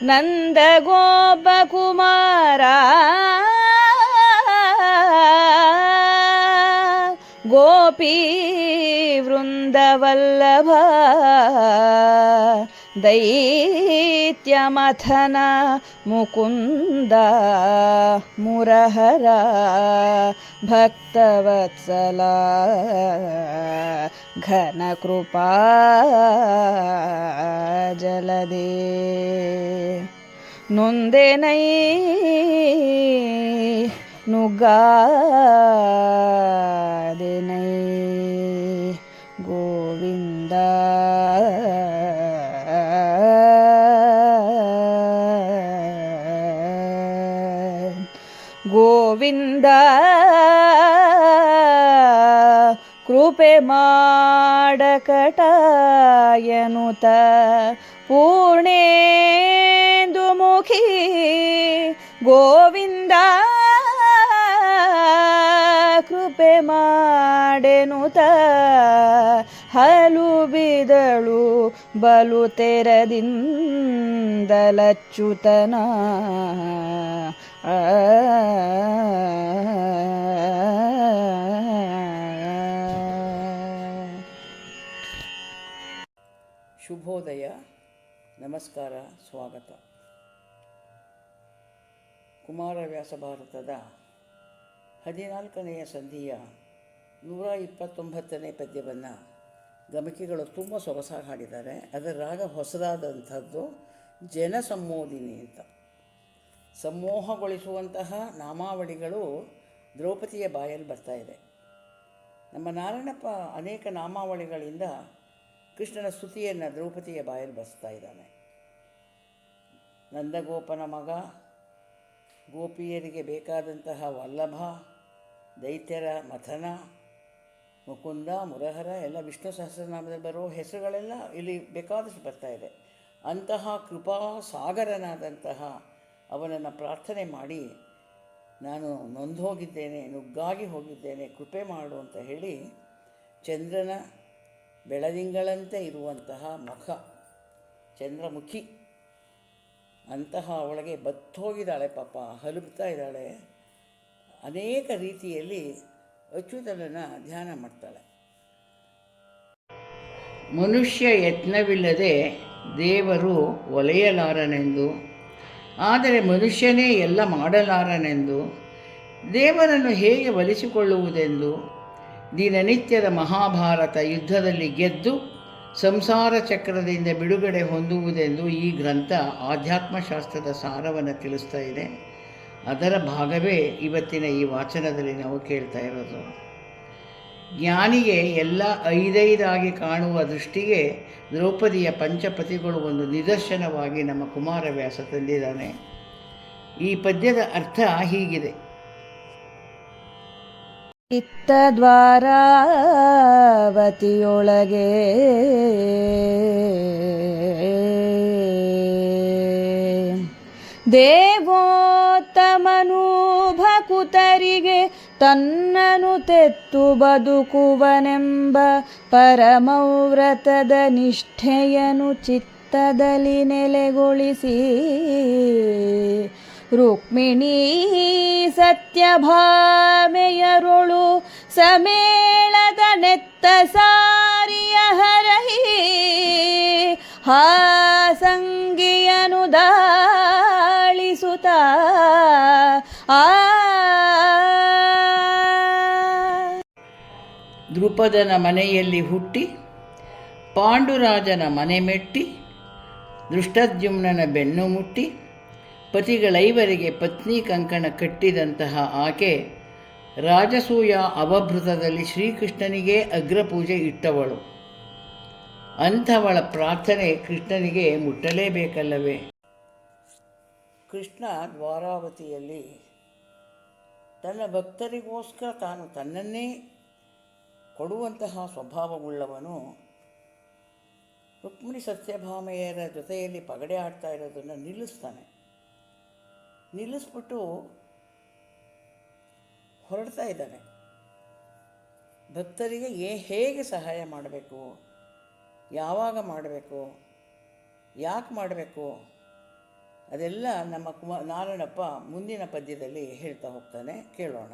നന്ദഗോപകുമാര ഗോപീ വൃന്ദവല്ലഭ दैत्यमथन मुकुन्द मुरहर भक्तवत्सल घनकृपा ಜಲದೇ ನೊಂದೆನೈ ನುಗ್ಗಾದೆನೈ ಗೋವಿಂದ ಗೋವಿಂದ ಕೃಪೆ ಮಾಡಕಟಾಯನುತ ಪೂರ್ಣೇಂದು ಮುಖಿ ಗೋವಿಂದ ಕೃಪೆ ಮಾಡೆನುತ ಹಲು ಬಿದಳು ಬಲು ತೆರದಿಂದಲಚ್ಯುತನ ಆ ಶುಭೋದಯ, ನಮಸ್ಕಾರ, ಸ್ವಾಗತ. ಕುಮಾರವ್ಯಾಸ ಭಾರತದ ಹದಿನಾಲ್ಕನೆಯ ಸಂಧಿಯ ನೂರ ಇಪ್ಪತ್ತೊಂಬತ್ತನೇ ಪದ್ಯವನ್ನು ಗಮಕಿಗಳು ತುಂಬ ಸೊಗಸಾಗಿ ಹಾಡಿದ್ದಾರೆ. ಅದರ ರಾಗ ಹೊಸದಾದಂಥದ್ದು ಜನ ಸಂಮೋದಿನಿ ಅಂತ. ಸಮೂಹಗೊಳಿಸುವಂತಹ ನಾಮಾವಳಿಗಳು ದ್ರೌಪದಿಯ ಬಾಯಲ್ಲಿ ಬರ್ತಾ ಇದೆ. ನಮ್ಮ ನಾರಾಯಣಪ್ಪ ಅನೇಕ ನಾಮಾವಳಿಗಳಿಂದ ಕೃಷ್ಣನ ಸ್ತುತಿಯನ್ನು ದ್ರೌಪದಿಯ ಬಾಯಲ್ಲಿ ಬಸ್ತಾ ಇದ್ದಾನೆ. ನಂದಗೋಪನ ಮಗ, ಗೋಪಿಯರಿಗೆ ಬೇಕಾದಂತಹ ವಲ್ಲಭ, ದೈತ್ಯರ ಮಥನ, ಮುಕುಂದ, ಮುರಹರ, ಎಲ್ಲ ವಿಷ್ಣು ಸಹಸ್ರನಾಮದಲ್ಲಿ ಬರೋ ಹೆಸರುಗಳೆಲ್ಲ ಇಲ್ಲಿ ಬೇಕಾದಷ್ಟು ಬರ್ತಾ ಇದೆ. ಅಂತಹ ಕೃಪಾ ಸಾಗರನಾದಂತಹ ಅವನನ್ನು ಪ್ರಾರ್ಥನೆ ಮಾಡಿ ನಾನು ನೊಂದು ಹೋಗಿದ್ದೇನೆ ನುಗ್ಗಾಗಿ ಹೋಗಿದ್ದೇನೆ, ಕೃಪೆ ಮಾಡು ಅಂತ ಹೇಳಿ ಚಂದ್ರನ ಬೆಳದಿಂಗಳಂತೆ ಇರುವಂತಹ ಮುಖ, ಚಂದ್ರಮುಖಿ, ಅಂತಹ ಅವಳಿಗೆ ಬತ್ತೋಗಿದ್ದಾಳೆ ಪಾಪ, ಹಲುಬ್ತಾ ಇದ್ದಾಳೆ. ಅನೇಕ ರೀತಿಯಲ್ಲಿ ಅಚ್ಯುತನನ್ನು ಧ್ಯಾನ ಮಾಡ್ತಾಳೆ. ಮನುಷ್ಯ ಯತ್ನವಿಲ್ಲದೆ ದೇವರು ಒಲೆಯಲಾರನೆಂದು, ಆದರೆ ಮನುಷ್ಯನೇ ಎಲ್ಲ ಮಾಡಲಾರನೆಂದು ದೇವರನ್ನು ಹೇಗೆ ಒಲಿಸಿಕೊಳ್ಳುವುದೆಂದು ದಿನನಿತ್ಯದ ಮಹಾಭಾರತ ಯುದ್ಧದಲ್ಲಿ ಗೆದ್ದು ಸಂಸಾರ ಚಕ್ರದಿಂದ ಬಿಡುಗಡೆ ಹೊಂದುವುದೆಂದು ಈ ಗ್ರಂಥ ಆಧ್ಯಾತ್ಮಶಾಸ್ತ್ರದ ಸಾರವನ್ನು ತಿಳಿಸ್ತಾ ಇದೆ. ಅದರ ಭಾಗವೇ ಇವತ್ತಿನ ಈ ವಾಚನದಲ್ಲಿ ನಾವು ಕೇಳ್ತಾ ಇರೋದು. ಜ್ಞಾನಿಗೆ ಎಲ್ಲ ಐದೈದಾಗಿ ಕಾಣುವ ದೃಷ್ಟಿಗೆ ದ್ರೌಪದಿಯ ಪಂಚಪತಿಗಳು ಒಂದು ನಿದರ್ಶನವಾಗಿ ನಮ್ಮ ಕುಮಾರವ್ಯಾಸ ತಂದಿದ್ದಾನೆ. ಈ ಪದ್ಯದ ಅರ್ಥ ಹೀಗಿದೆ. ಇತ್ತದ್ವಾರಾವತಿಯೊಳಗೆ ದೇವೋತ್ತಮನು ಭಕುತರಿಗೆ ತನ್ನನು ತೆತ್ತು ಬದುಕುವನೆಂಬ ಪರಮವ್ರತದ ನಿಷ್ಠೆಯನು ಚಿತ್ತದಲ್ಲಿ ನೆಲೆಗೊಳಿಸಿ ರುಕ್ಮಿಣೀ ಸತ್ಯಭಾಮೆಯರುಳು ಸಮೇಳದ ನೆತ್ತ ಸಾರಿಯ ಹರಹಿ ಹಾಸಂಗಿಯನು ದಾಳಿಸುತ್ತ, ಆ ದೃಪದನ ಮನೆಯಲ್ಲಿ ಹುಟ್ಟಿ, ಪಾಂಡುರಾಜನ ಮನೆ ಮೆಟ್ಟಿ ದೃಷ್ಟದ್ಯುಮ್ನನ ಬೆನ್ನು ಮುಟ್ಟಿ, ಪತಿಗಳೈವರಿಗೆ ಪತ್ನಿ ಕಂಕಣ ಕಟ್ಟಿದಂತಹ ಆಕೆ ರಾಜಸೂಯ ಅವಭೃತದಲ್ಲಿ ಶ್ರೀಕೃಷ್ಣನಿಗೆ ಅಗ್ರಪೂಜೆ ಇಟ್ಟವಳು. ಅಂಥವಳ ಪ್ರಾರ್ಥನೆ ಕೃಷ್ಣನಿಗೆ ಮುಟ್ಟಲೇಬೇಕಲ್ಲವೇ? ಕೃಷ್ಣ ದ್ವಾರಾವತಿಯಲ್ಲಿ ತನ್ನ ಭಕ್ತರಿಗೋಸ್ಕರ ತಾನು ತನ್ನನ್ನೇ ಕೊಡುವಂತಹ ಸ್ವಭಾವವುಳ್ಳವನು ರುಕ್ಮಿಣಿ ಸತ್ಯಭಾಮೆಯರ ಜೊತೆಯಲ್ಲಿ ಪಗಡೆ ಆಡ್ತಾ ಇರೋದನ್ನು ನಿಲ್ಲಿಸ್ತಾನೆ. ನಿಲ್ಲಿಸ್ಬಿಟ್ಟು ಹೊರಡ್ತಾ ಇದ್ದಾನೆ. ಭಕ್ತರಿಗೆ ಏ ಹೇಗೆ ಸಹಾಯ ಮಾಡಬೇಕು? ಯಾವಾಗ ಮಾಡಬೇಕು? ಯಾಕೆ ಮಾಡಬೇಕು? ಅದೆಲ್ಲ ನಮ್ಮ ಕುಮ ನಾರಾಯಣಪ್ಪ ಮುಂದಿನ ಪದ್ಯದಲ್ಲಿ ಹೇಳ್ತಾ ಹೋಗ್ತಾನೆ. ಕೇಳೋಣ.